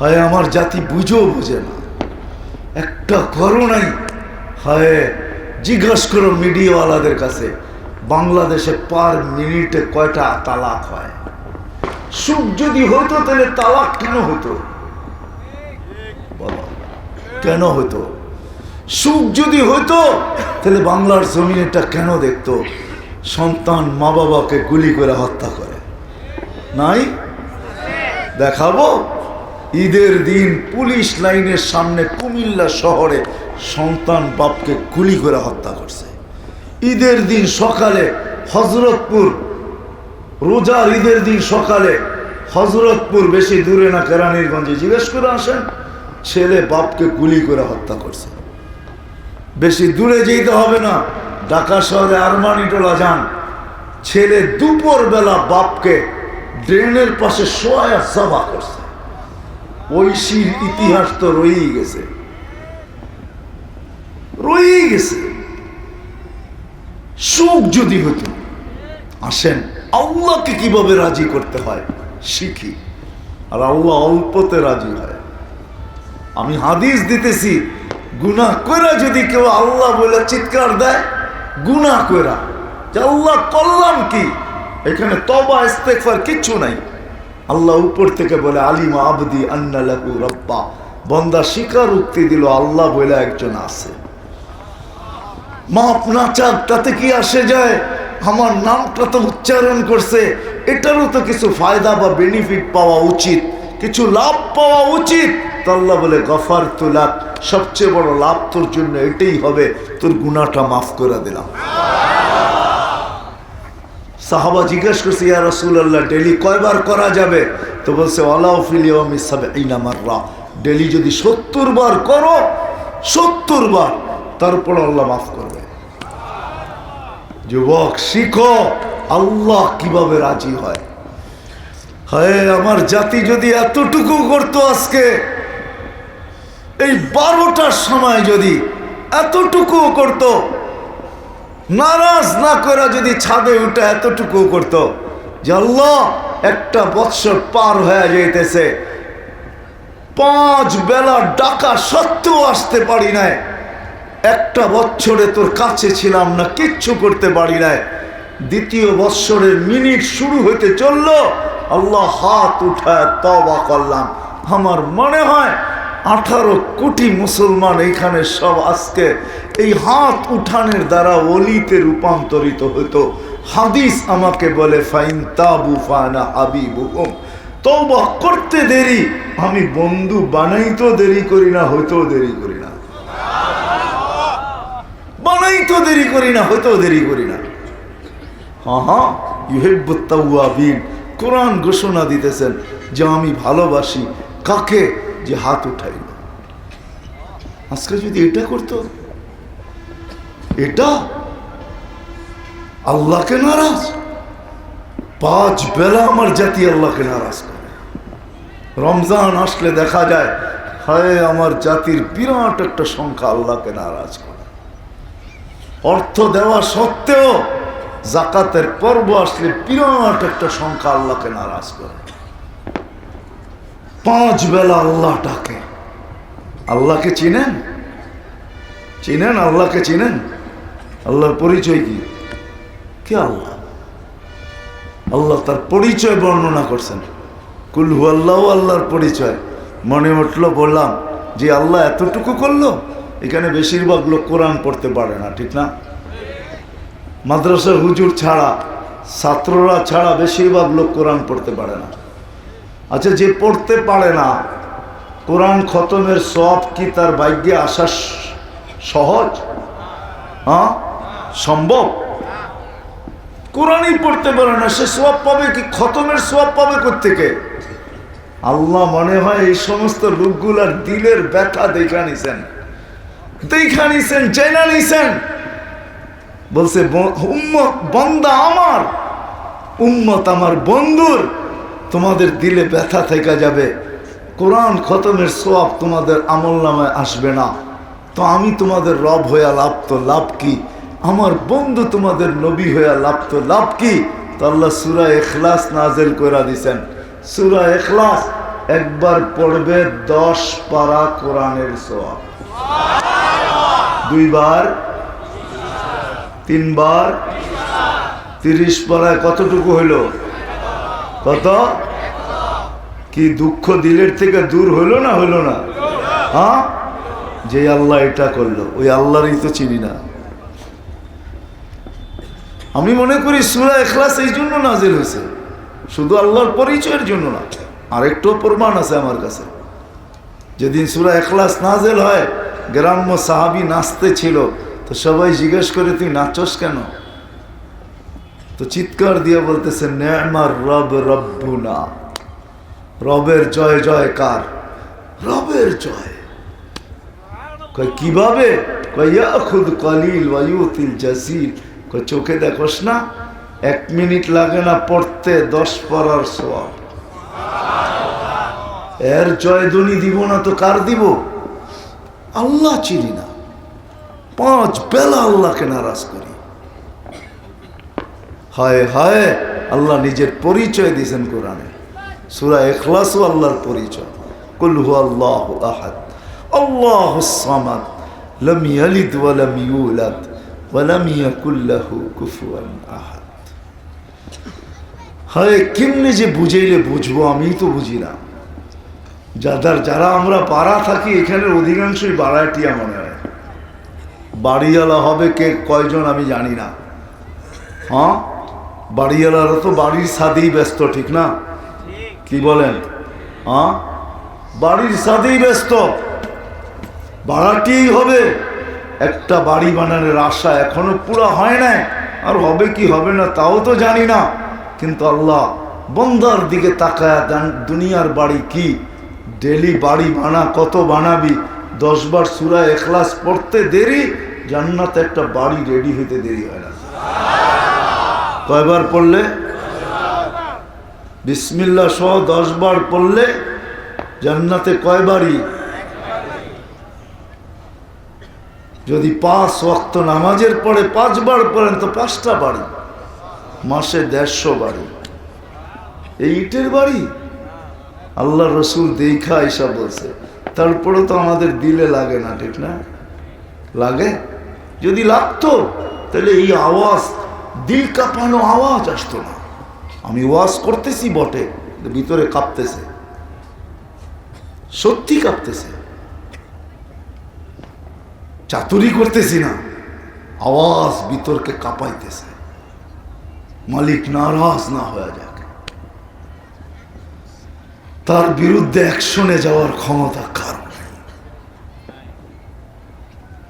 হয়, আমার জাতি বুঝেও বুঝে না। একটা করোনাই, হয়, জিজ্ঞাসা করো মিডিয়াওয়ালাদের কাছে, বাংলাদেশে পার মিনিটে কয়টা তালাক হয়? সুখ যদি হতো তাহলে তালাক কেন হতো কেন হতো সুখ যদি হতো তাহলে বাংলার জমিনেটা কেন দেখতো? সন্তান মা বাবাকে গুলি করে হত্যা করে। নাই? দেখাবো? ঈদের দিন পুলিশ লাইনের সামনে কুমিল্লা শহরে সন্তান বাপকে গুলি করে হত্যা করছে। ঈদের দিন সকালে হজরতপুর, রোজার ঈদের দিন সকালে হজরতপুর বেশি দূরে না কেরানীরগঞ্জে জিজ্ঞেস করে আসেন, ছেলে বাপকে গুলি করে হত্যা করছে। বেশি দূরে যেতে হবে না, ঢাকা শহরে আরমানিটোলা যান। ছেলে দুপুর বেলা বাপকে ড্রেনের পাশে শোয়া জবা করছে। ঐশীর ইতিহাস তো রয়েই গেছে। রয়েই গেছে। সুখ যদি হতো, আসেন আল্লাহকে কীভাবে রাজি করতে হয় শিখি, আর আল্লাহ অল্পতে রাজি হয়। আমি হাদিস দিতেছি গুনা কইরা যদি কেউ আল্লাহ বলে চিৎকার দেয় গুনা কইরা, যে আল্লাহ করলাম কি? এখানে তবা ইস্তেকফার কিচ্ছু নাই। আল্লাহ উপর থেকে বলে, আলিমা আবদি আন্নালাকু রব্বা। বন্দা শিকার উক্তি দিল, আল্লাহ বলে একজন আছে। মাপ না চাক, তাতে কি আসে যায়? আমার নামটা তো উচ্চারণ করছে। এটারও তো কিছু ফায়দা বা বেনিফিট পাওয়া উচিত। কিছু লাভ পাওয়া উচিত। তো আল্লাহ বলে, গফার তুলাক সবচেয়ে বড় লাভ তোর জন্য এটাই হবে। তোর গুণাটা মাফ করে দিলাম। সাহাবা জিজ্ঞেস করছে, ইয়া রসুল্লাহ ডেলি কয়বার করা যাবে? তো বলছে আল্লাহ ডেলি যদি সত্তর বার করো, সত্তর বার, তারপর আল্লাহ মাফ করবে। যুবক, শিখো, আল্লাহ কীভাবে রাজি হয়। হয়, আমার জাতি যদি এতটুকু করতো আজকে, এই বারোটার সময় যদি এতটুকু করতো নারাজ না করে যদি ছাদে উঠে এতটুকু করতো যে আল্লাহ, একটা বৎসর পার হয়ে যাইতেছে। পাঁচ বেলা ডাকা সত্ত্বেও আসতে পারি নাই। একটা বৎসরে তোর কাছে ছিলাম না, কিচ্ছু করতে পারি নাই। দ্বিতীয় বৎসরের মিনিট শুরু হতে চলল, আল্লাহ হাত উঠায় তবা করলাম। আমার মনে হয় আঠারো কোটি মুসলমান এইখানে সব আজকে এই হাত উঠানের দ্বারা অলিতে রূপান্তরিত হতো। হাদিস আমাকে বলে, ফাইন তাবু ফানা করতে দেরি, আমি বন্ধু বানাইতো দেরি করি না হইতেও দেরি করি না। বানাইতো দেরি করি না হইতেও দেরি করি না। হ্যাঁ হ্যাঁ ইহেব্বুত্তাউয়াবিন কোরআন ঘোষণা দিতেছেন যে আমি ভালোবাসি। কাকে? যে হাত উঠাই আজকে যদি এটা করতো, এটা আল্লাহকে নারাজ। পাঁচ বেলা আমার জাতি আল্লাহকে নারাজ করে। রমজান আসলে দেখা যায়, হায়, আমার জাতির বিরাট একটা সংখ্যা আল্লাহকে নারাজ করে। অর্থ দেওয়া সত্ত্বেও জাকাতের পর্ব আসলে বিরাট একটা সংখ্যা আল্লাহকে নারাজ করে। পাঁচ বেলা আল্লাহ ডাকে। আল্লাহকে চিনেন? চিনেন? আল্লাহকে চিনেন? আল্লাহর পরিচয় কি? কে আল্লাহ? আল্লাহ তার পরিচয় বর্ণনা করছেন। কুলহু আল্লাহ আল্লাহর পরিচয়। মনে উঠল বললাম, যে আল্লাহ এতটুকু করল, এখানে বেশিরভাগ লোক কোরআন পড়তে পারে না, ঠিক না? মাদ্রাসার হুজুর ছাড়া, ছাত্ররা ছাড়া বেশিরভাগ লোক কোরআন পড়তে পারে না। আচ্ছা যে পড়তে পারে না, কোরআন খতমের সব কি তার ভাগ্যে আসা সহজ? হ্যাঁ? সম্ভব? কোরআনই পড়তে পারে না, সে সব পাবে কি? খতমের সোয়াব পাবে কোথেকে আল্লাহ মনে হয় এই সমস্ত লোকগুলার দিলের ব্যথা দেখা নিছেন। দেখা নিছেন চেনা নিছেন। বলছে উম্মত, বন্দা আমার, উম্মত আমার বন্ধুর তোমাদের দিলে ব্যথা থেকে যাবে। কোরআন খতমের সোয়াব তোমাদের আমল নামায় আসবে না। তো আমি তোমাদের রব হইয়া লাভ তো লাভ কি? আমার বন্ধু তোমাদের নবী হইয়া লাভ তো লাভ কি? তো আল্লাহ সুরা এখলাস নাজেল কইরা দিছেন। সুরা এখলাস একবার পড়বে দশ পারা কোরআনের সোয়াব দুইবার, তিনবার, তিরিশ পারায় কতটুকু হইল? কত? কি দুঃখ দিলের থেকে দূর হইল না হইল না? হ্যাঁ? যে আল্লাহ এটা করল, ওই আল্লাহরই তো চিনি না। আমি মনে করি সুরা এখলাস এই জন্য নাজিল হয়েছে। শুধু আল্লাহর পরিচয়ের জন্য না, আরেকটু প্রমাণ আছে আমার কাছে। যেদিন সুরা এখলাস নাজেল হয়, গ্রাম্য সাহাবি নাচতে ছিল, তো সবাই জিজ্ঞেস করে, তুই নাচস কেন? তো চিৎকার দিয়ে বলতেছে নেমার রব রব্বুনা। রবের জয় কার? রবের জয়। কীভাবে? চোখে দেখোস না, এক মিনিট লাগে না পড়তে, দশ পড়ার সব এর জয় জয়ধ্বনি দিব না তো কার দিব? আল্লাহ চিনি না। পাঁচ বেলা আল্লাহকে নারাজ করি। হায় হায়, আল্লাহ নিজের পরিচয় দিয়েছেন কোরআনে। সুরা এখলাসও আল্লাহর পরিচয়। কুলহু আল্লাহ আহাদ। আল্লাহ সামাদ। লম ইয়ালিদ হায়, কেমনে যে বুঝাইলে বুঝব? আমি তো বুঝি না। যাদের যারা আমরা পাড়া থাকি, এখানের অধিকাংশই বাড়াটিয়া মনে হয়। বাড়িওয়ালা হবে কে, কয়জন আমি জানি না। হ্যাঁ? বাড়িওয়ালারা তো বাড়ির সাদেই ব্যস্ত, ঠিক না? কি বলেন? বাড়ির সাদেই ব্যস্ত। বাড়াটিই হবে। একটা বাড়ি বানানোর আশা এখনও পুরো হয় না আর হবে কি হবে না তাও তো জানি না। কিন্তু আল্লাহ বন্দার দিকে তাকায় দেন, দুনিয়ার বাড়ি কি? ডেলি বাড়ি বানা, কত বানাবি? দশবার সুরা এখলাস পড়তে দেরি, জান্নাতে একটা বাড়ি রেডি হইতে দেরি হয় না। কয়বার পড়লে? বিসমিল্লা সহ দশবার পড়লে জান্নাতে কয়বারই? যদি পাঁচ ওয়াক্ত নামাজের পরে পাঁচবার পড়েন, তো পাঁচটা বাড়ি। মাসে দেড়শো বাড়ি। এই ইটের বাড়ি? আল্লাহ রসুল দেখা এসা বলছে তারপরে তো আমাদের দিলে লাগে না, ঠিক না? লাগে? যদি লাগতো, তাহলে এই আওয়াজ দিল কাঁপানো আওয়াজ আসতো না। আমি ওয়াজ করতেছি বটে ভিতরে কাঁপতেছে। সত্যি কাঁপতেছে। চাতুরি করতেছি না। আওয়াজ ভিতরকে কাঁপাইতেছে। মালিক নারাজ না হয়ে যাক। তার বিরুদ্ধে অ্যাকশনে যাওয়ার ক্ষমতা